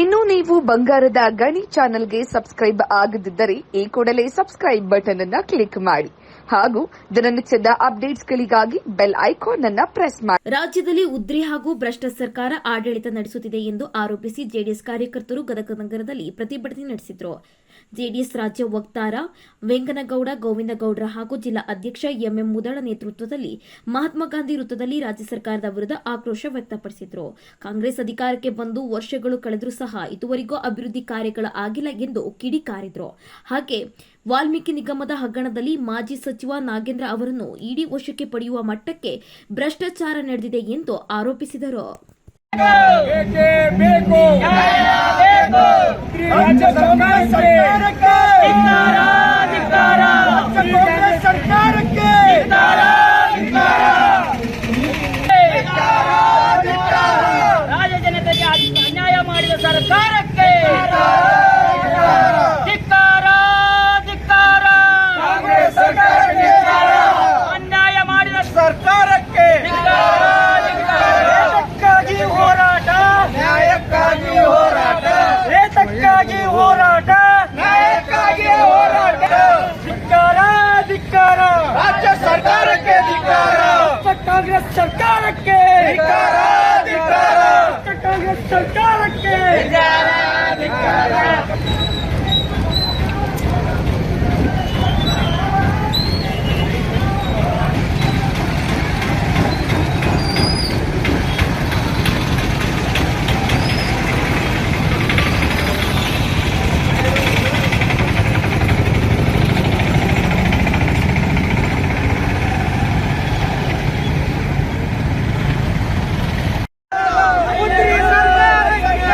ಇನ್ನು ನೀವು ಬಂಗಾರದ ಗಣಿ ಚಾನೆಲ್ಗೆ ಸಬ್ಸ್ಕ್ರೈಬ್ ಆಗದಿದ್ದರೆ ಈ ಕೂಡಲೇ ಸಬ್ಸ್ಕ್ರೈಬ್ ಬಟನ್ ಅನ್ನ ಕ್ಲಿಕ್ ಮಾಡಿ. ಹಾಗೂ ದಿನನಿತ್ಯದ ಅಪ್ಡೇಟ್ಸ್ಗಳಿಗಾಗಿ ಬೆಲ್ ಐಕಾನ್ ಅನ್ನ ಪ್ರೆಸ್ ಮಾಡಿ. ರಾಜ್ಯದಲ್ಲಿ ಉದ್ರಿ ಹಾಗೂ ಭ್ರಷ್ಟ ಸರ್ಕಾರ ಆಡಳಿತ ನಡೆಸುತ್ತಿದೆ ಎಂದು ಆರೋಪಿಸಿ ಜೆಡಿಎಸ್ ಕಾರ್ಯಕರ್ತರು ಗದಗ ನಗರದಲ್ಲಿ ಪ್ರತಿಭಟನೆ ನಡೆಸಿದರು. ಜೆಡಿಎಸ್ ರಾಜ್ಯ ವಕ್ತಾರ ವೆಂಕನಗೌಡ, ಗೋವಿಂದಗೌಡರ ಹಾಗೂ ಜಿಲ್ಲಾ ಅಧ್ಯಕ್ಷ ಎಂಎಂ ಮುದಳ ನೇತೃತ್ವದಲ್ಲಿ ಮಹಾತ್ಮ ಗಾಂಧಿ ವೃತ್ತದಲ್ಲಿ ರಾಜ್ಯ ಸರ್ಕಾರದ ವಿರುದ್ಧ ಆಕ್ರೋಶ ವ್ಯಕ್ತಪಡಿಸಿದರು. ಕಾಂಗ್ರೆಸ್ ಅಧಿಕಾರಕ್ಕೆ ಬಂದು ವರ್ಷಗಳು ಕಳೆದರೂ ಸಹ ಇದುವರೆಗೂ ಅಭಿವೃದ್ಧಿ ಕಾರ್ಯಗಳ ಆಗಿಲ್ಲ ಎಂದು ಕಿಡಿಕಾರಿದರು. ಹಾಗೆ ವಾಲ್ಮೀಕಿ ನಿಗಮದ ಹಗರಣದಲ್ಲಿ ಮಾಜಿ ಸಚಿವ ನಾಗೇಂದ್ರ ಅವರನ್ನು ಇಡಿ ವಶಕ್ಕೆ ಪಡೆಯುವ ಮಟ್ಟಕ್ಕೆ ಭ್ರಷ್ಟಾಚಾರ ನಡೆದಿದೆ ಎಂದು ಆರೋಪಿಸಿದರು. ಏಕೆ ಬೇಕು ರಾಜ್ಯ ಸರ್ಕಾರಕ್ಕೆ ರಾಜ್ಯ ಕಾಂಗ್ರೆಸ್ ಸರ್ಕಾರಕ್ಕೆ ರಾಜ್ಯ ಜನತೆಗೆ ಅನ್ಯಾಯ ಮಾಡಿದ ಸರ್ಕಾರಕ್ಕೆ ಧಿಕ್ಕಾರ ಧಿಕ್ಕಾರ ಕಾಂಗ್ರೆಸ್ ಸರ್ಕಾರಕ್ಕೆ ಅನ್ಯಾಯ ಮಾಡಿದ ಸರ್ಕಾರಕ್ಕೆ ಏತಕ್ಕಾಗಿ ಹೋರಾಟ ನ್ಯಾಯಕ್ಕಾಗಿ ಹೋರಾಟ ಏತಕ್ಕಾಗಿ ಹೋರಾಟ ನ್ಯಾಯಕ್ಕಾಗಿ ಹೋರಾಟ ಧಿಕ್ಕಾರ ಧಿಕ್ಕಾರ ರಾಜ್ಯ ಸರ್ಕಾರಕ್ಕೆ ಧಿಕ್ಕಾರ ಕಾಂಗ್ರೆಸ್ ಸರ್ಕಾರಕ್ಕೆ ಧಿಕ್ಕಾರ ಧಿಕ್ಕಾರ ಕಾಂಗ್ರೆಸ್ ಸರ್ಕಾರಕ್ಕೆ ಉದ್ರಿ ಸರ್ಕಾರಕ್ಕೆ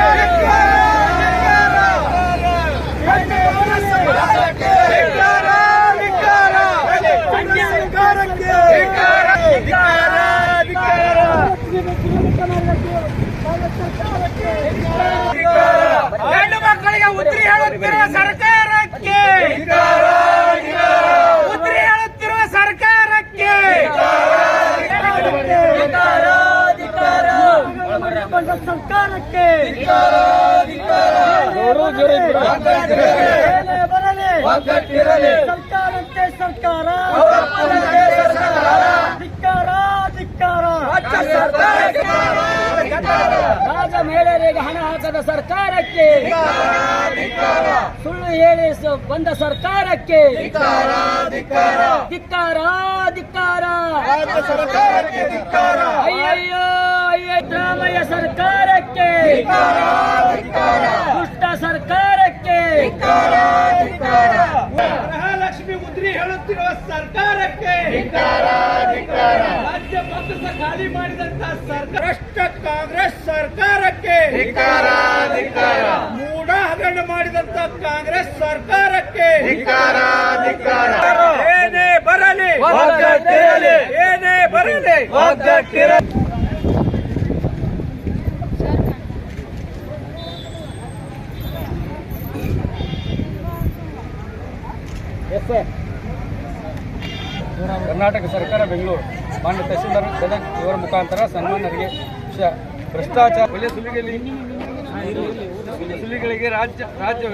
ಧಿಕ್ಕಾರ ಧಿಕ್ಕಾರ ಸರ್ಕಾರಕ್ಕೆ ಧಿಕ್ಕಾರ ಧಿಕ್ಕಾರ ಗಂಡು ಮಕ್ಕಳಿಗೆ ಉದ್ರಿ ಹೇಳುತ್ತಿರುವ ಸರ್ಕಾರಕ್ಕೆ ಉದ್ರಿ ಹೇಳುತ್ತಿರುವ ಸರ್ಕಾರಕ್ಕೆ ಸರ್ಕಾರಕ್ಕೆ ಬರಲಿ ಸರ್ಕಾರಕ್ಕೆ ಸರ್ಕಾರ ಧಿಕ್ಕಾರ ಧಿಕ್ಕಾರ ರಾಜ ಮಹಿಳೆಯರಿಗೆ ಹಣ ಹಾಕದ ಸರ್ಕಾರಕ್ಕೆ. ಸುಳ್ಳು ಹೇಳಿ ಬಂದ ಸರ್ಕಾರಕ್ಕೆ. ಧಿಕ್ಕಾರ ಧಿಕ್ಕಾರ. ಅಯ್ಯಯ್ಯೋ ಅಯ್ಯ ಸಿದ್ದರಾಮಯ್ಯ ಸರ್ಕಾರಕ್ಕೆ. ದುಷ್ಟ ಸರ್ಕಾರಕ್ಕೆ. ಮಹಾಲಕ್ಷ್ಮಿ ಮುದ್ರಿ ಹೇಳುತ್ತಿರುವ ಸರ್ಕಾರಕ್ಕೆ. ಖಾಲಿ ಮಾಡಿದಂತ ಸರ್ಕಾರ. ಭ್ರಷ್ಟ ಕಾಂಗ್ರೆಸ್ ಸರ್ಕಾರಕ್ಕೆ ಮೂಢ ಹಗರಣ ಮಾಡಿದಂತ ಕಾಂಗ್ರೆಸ್ ಸರ್ಕಾರಕ್ಕೆ ಏನೇ ಬರಲಿ ಏನೇ ಬರಲಿ. ಕರ್ನಾಟಕ ಸರ್ಕಾರ ಬೆಂಗಳೂರು. ಮಾನ್ಯ ತಹಶೀಲ್ದಾರ್ ಗದಗ್ ಇವರ ಮುಖಾಂತರ ಸನ್ಮಾನರಿಗೆ ಶ- ಭ್ರಷ್ಟಾಚಾರ ಬೆಲೆ ಸುಲಿಗೆಯಲ್ಲಿ ಸುಲಿಗಳಿಗೆ ರಾಜ್ಯ ರಾಜ್ಯ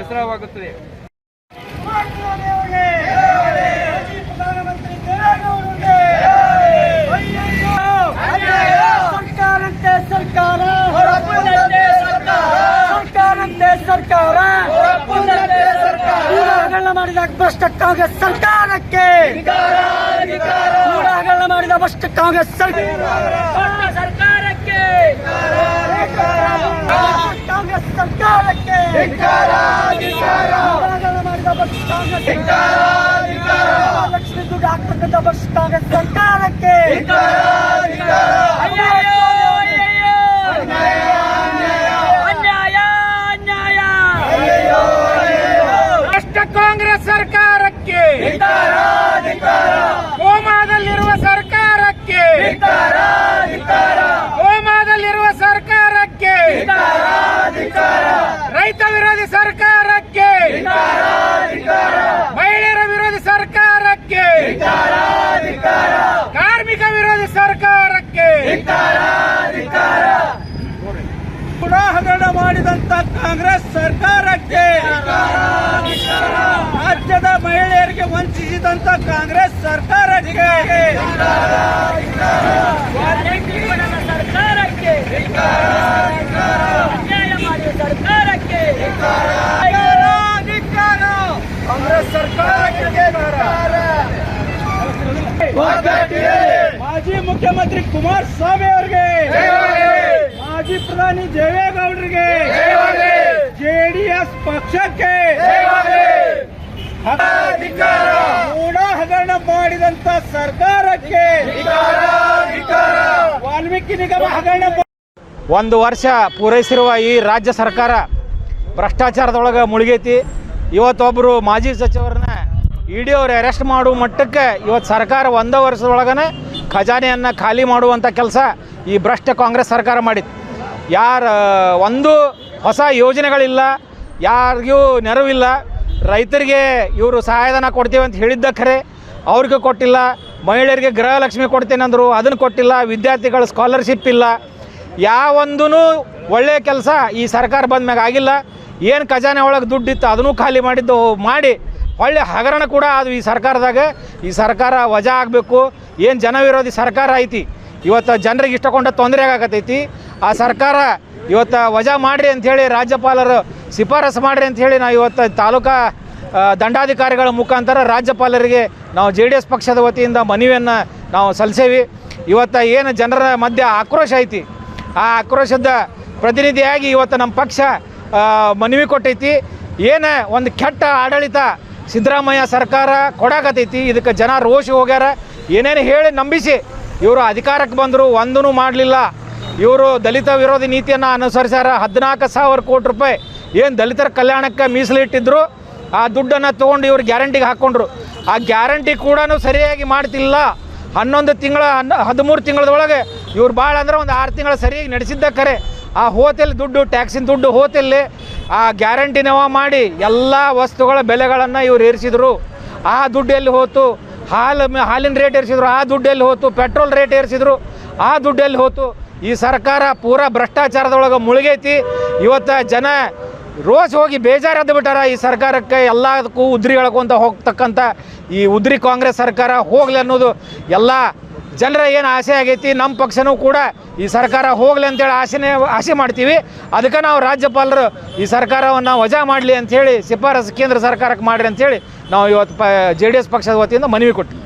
ಸರ್ಕಾರಂತೆ ಸರ್ಕಾರ ಸರ್ಕಾರಂತೆ ಸರ್ಕಾರ. ಹಗರಣ ಮಾಡಿದ ಭ್ರಷ್ಟ ಕಾಂಗ್ರೆಸ್ ಸರ್ಕಾರಕ್ಕೆ. ಭ್ರಷ್ಟ ಕಾಂಗ್ರೆಸ್ ಸರ್ಕಾರ ಸರ್ಕಾರಕ್ಕೆ. ಕಾಂಗ್ರೆಸ್ ಸರ್ಕಾರಕ್ಕೆ. ಲಕ್ಷ್ಮಿ ದುಡ್ಡು ಹಾಕ್ತಕ್ಕಂಥ ಕಾಂಗ್ರೆಸ್ ಸರ್ಕಾರಕ್ಕೆ ಅಯ್ಯಯ್ಯೋ ಅಯ್ಯಯ್ಯೋ ಅನ್ಯಾಯ ಅನ್ಯಾಯ ಭ್ರಷ್ಟ ಕಾಂಗ್ರೆಸ್ ಸರ್ಕಾರಕ್ಕೆ ಕೋಮಾದಲ್ಲಿರುವ ಸರ್ಕಾರಕ್ಕೆ ಕೋಮಾದಲ್ಲಿರುವ ಸರ್ಕಾರಕ್ಕೆ ರೈತ ವಿರೋಧಿ ಸರ್ಕಾರಕ್ಕೆ ಮಹಿಳೆಯರ ವಿರೋಧಿ ಸರ್ಕಾರಕ್ಕೆ ಕಾರ್ಮಿಕ ವಿರೋಧಿ ಸರ್ಕಾರ ಮಾಡಿದಂತ ಕಾಂಗ್ರೆಸ್ ಸರ್ಕಾರಕ್ಕೆ ರಾಜ್ಯದ ಮಹಿಳೆಯರಿಗೆ ವಂಚಿಸಿದಂತ ಕಾಂಗ್ರೆಸ್ ಸರ್ಕಾರಕ್ಕೆ ಸರ್ಕಾರಕ್ಕೆ ಸರ್ಕಾರಕ್ಕೆ ಕಾಂಗ್ರೆಸ್ ಸರ್ಕಾರಕ್ಕೆ ಮಾಜಿ ಮುಖ್ಯಮಂತ್ರಿ ಕುಮಾರಸ್ವಾಮಿ ಅವರಿಗೆ. ಮಾಜಿ ಪ್ರಧಾನಿ ದೇವೇಗೌಡರಿಗೆ ಜೆಡಿಎಸ್ ಪಕ್ಷಕ್ಕೆ ಮೂಢ ಹಗರಣ ಮಾಡಿದಂತ ಸರ್ಕಾರಕ್ಕೆ ವಾಲ್ಮೀಕಿ ನಿಗಮ ಹಗರಣ ಒಂದು ವರ್ಷ ಪೂರೈಸಿರುವ ಈ ರಾಜ್ಯ ಸರ್ಕಾರ ಭ್ರಷ್ಟಾಚಾರದೊಳಗೆ ಮುಳುಗೈತಿ. ಇವತ್ತೊಬ್ಬರು ಮಾಜಿ ಸಚಿವರನ್ನ ಇಡಿ ಅವ್ರು ಅರೆಸ್ಟ್ ಮಾಡುವ ಮಟ್ಟಕ್ಕೆ ಇವತ್ತು ಸರ್ಕಾರ ಒಂದೇ ವರ್ಷದೊಳಗನೆ ಖಜಾನೆಯನ್ನು ಖಾಲಿ ಮಾಡುವಂಥ ಕೆಲಸ ಈ ಭ್ರಷ್ಟ ಕಾಂಗ್ರೆಸ್ ಸರ್ಕಾರ ಮಾಡಿತ್ತು. ಯಾರ, ಒಂದು ಹೊಸ ಯೋಜನೆಗಳಿಲ್ಲ, ಯಾರಿಗೂ ನೆರವಿಲ್ಲ, ರೈತರಿಗೆ ಇವರು ಸಹಾಯಧನ ಕೊಡ್ತೀವಿ ಅಂತ ಹೇಳಿದ್ದ ಖರೆ ಅವ್ರಿಗೂ ಕೊಟ್ಟಿಲ್ಲ, ಮಹಿಳೆಯರಿಗೆ ಗೃಹಲಕ್ಷ್ಮಿ ಕೊಡ್ತೇನೆ ಅಂದರು, ಅದನ್ನು ಕೊಟ್ಟಿಲ್ಲ, ವಿದ್ಯಾರ್ಥಿಗಳ ಸ್ಕಾಲರ್ಶಿಪ್ ಇಲ್ಲ ಯಾವೊಂದೂ ಒಳ್ಳೆಯ ಕೆಲಸ ಈ ಸರ್ಕಾರ ಬಂದ ಮ್ಯಾಗ ಆಗಿಲ್ಲ, ಏನು ಖಜಾನೆ ಒಳಗೆ ದುಡ್ಡಿತ್ತು ಅದನ್ನು ಖಾಲಿ ಮಾಡಿದ್ದು ಮಾಡಿ, ಒಳ್ಳೆ ಹಗರಣ ಕೂಡ ಅದು ಈ ಸರ್ಕಾರದಾಗ, ಈ ಸರ್ಕಾರ ವಜಾ ಆಗಬೇಕು, ಏನು ಜನವಿರೋಧಿ ಸರ್ಕಾರ ಐತಿ, ಇವತ್ತು ಜನರಿಗೆ ಇಷ್ಟಕೊಂಡ ತೊಂದರೆ ಆಗತೈತಿ ಆ ಸರ್ಕಾರ ಇವತ್ತು ವಜಾ ಮಾಡಿರಿ ಅಂಥೇಳಿ ರಾಜ್ಯಪಾಲರು ಶಿಫಾರಸು ಮಾಡಿರಿ ಅಂಥೇಳಿ ನಾವು ಇವತ್ತು ತಾಲೂಕಾ ದಂಡಾಧಿಕಾರಿಗಳ ಮುಖಾಂತರ ರಾಜ್ಯಪಾಲರಿಗೆ ನಾವು ಜೆ ಡಿ ಎಸ್ ಪಕ್ಷದ ವತಿಯಿಂದ ಮನವಿಯನ್ನು ನಾವು ಸಲ್ಲಿಸೇವಿ. ಇವತ್ತು ಏನು ಜನರ ಮಧ್ಯೆ ಆಕ್ರೋಶ ಐತಿ. ಆ ಆಕ್ರೋಶದ ಪ್ರತಿನಿಧಿಯಾಗಿ ಇವತ್ತು ನಮ್ಮ ಪಕ್ಷ ಮನವಿ ಕೊಟ್ಟೈತಿ. ಏನು ಒಂದು ಕೆಟ್ಟ ಆಡಳಿತ ಸಿದ್ದರಾಮಯ್ಯ ಸರ್ಕಾರ ಕೊಡಾಕತೈತಿ ಇದಕ್ಕೆ ಜನ ರೋಷಿ ಹೋಗ್ಯಾರ. ಏನೇನು ಹೇಳಿ ನಂಬಿಸಿ ಇವರು ಅಧಿಕಾರಕ್ಕೆ ಬಂದರು ಒಂದೂ ಮಾಡಲಿಲ್ಲ. ಇವರು ದಲಿತ ವಿರೋಧಿ ನೀತಿಯನ್ನು ಅನುಸರಿಸ್ಯಾರ. ಹದಿನಾಲ್ಕು ಸಾವಿರ ಕೋಟಿ ರೂಪಾಯಿ ಏನು ದಲಿತರ ಕಲ್ಯಾಣಕ್ಕೆ ಮೀಸಲಿಟ್ಟಿದ್ರು, ಆ ದುಡ್ಡನ್ನು ತೊಗೊಂಡು ಇವರು ಗ್ಯಾರಂಟಿಗೆ ಹಾಕ್ಕೊಂಡ್ರು ಆ ಗ್ಯಾರಂಟಿ ಕೂಡ ಸರಿಯಾಗಿ ಮಾಡ್ತಿಲ್ಲ. ಹನ್ನೊಂದು ತಿಂಗಳ ಹದಿಮೂರು ತಿಂಗಳದೊಳಗೆ ಇವ್ರು ಭಾಳ ಅಂದ್ರೆ ಒಂದು ಆರು ತಿಂಗಳು ಸರಿಯಾಗಿ ನಡೆಸಿದ್ದ ಕರೆ. ಆ ಹೋತೆಲ್ ದುಡ್ಡು, ಟ್ಯಾಕ್ಸಿನ ದುಡ್ಡು ಹೋತೆಲ್ಲಿ ಆ ಗ್ಯಾರಂಟಿ ನವ ಮಾಡಿ ಎಲ್ಲ ವಸ್ತುಗಳ ಬೆಲೆಗಳನ್ನು ಇವ್ರು ಏರಿಸಿದ್ರು. ಆ ದುಡ್ಡು ಎಲ್ಲಿ ಹೋತು, ಹಾಲು, ಹಾಲಿನ ರೇಟ್ ಏರಿಸಿದ್ರು, ಆ ದುಡ್ಡು ಎಲ್ಲಿ ಹೋತು, ಪೆಟ್ರೋಲ್ ರೇಟ್ ಏರಿಸಿದ್ರು, ಆ ದುಡ್ಡು ಎಲ್ಲಿ ಹೋತು. ಈ ಸರ್ಕಾರ ಪೂರಾ ಭ್ರಷ್ಟಾಚಾರದೊಳಗೆ ಮುಳುಗೈತಿ. ಇವತ್ತು ಜನ ರೋಸ್ ಹೋಗಿ ಬೇಜಾರಾದ ಬಿಟ್ಟಾರ ಈ ಸರ್ಕಾರಕ್ಕೆ. ಎಲ್ಲದಕ್ಕೂ ಉದ್ರಿ ಹೇಳ್ಕೊಂತ ಹೋಗ್ತಕ್ಕಂಥ ಈ ಉದ್ರಿ ಕಾಂಗ್ರೆಸ್ ಸರ್ಕಾರ ಹೋಗ್ಲಿ ಅನ್ನೋದು ಎಲ್ಲ ಜನರ ಏನು ಆಸೆ ಆಗೈತಿ ನಮ್ಮ ಪಕ್ಷನೂ ಕೂಡ ಈ ಸರ್ಕಾರ ಹೋಗ್ಲಿ ಅಂತೇಳಿ ಆಸೆನೇ, ಆಸೆ ಮಾಡ್ತೀವಿ. ಅದಕ್ಕೆ ನಾವು ರಾಜ್ಯಪಾಲರು ಈ ಸರ್ಕಾರವನ್ನು ವಜಾ ಮಾಡಲಿ ಅಂಥೇಳಿ ಶಿಫಾರಸು ಕೇಂದ್ರ ಸರ್ಕಾರಕ್ಕೆ ಮಾಡಿರಿ ಅಂಥೇಳಿ ನಾವು ಇವತ್ತು ಪ, ಜೆ ಡಿ ಎಸ್ ಪಕ್ಷದ ವತಿಯಿಂದ ಮನವಿ ಕೊಟ್ಟಿವಿ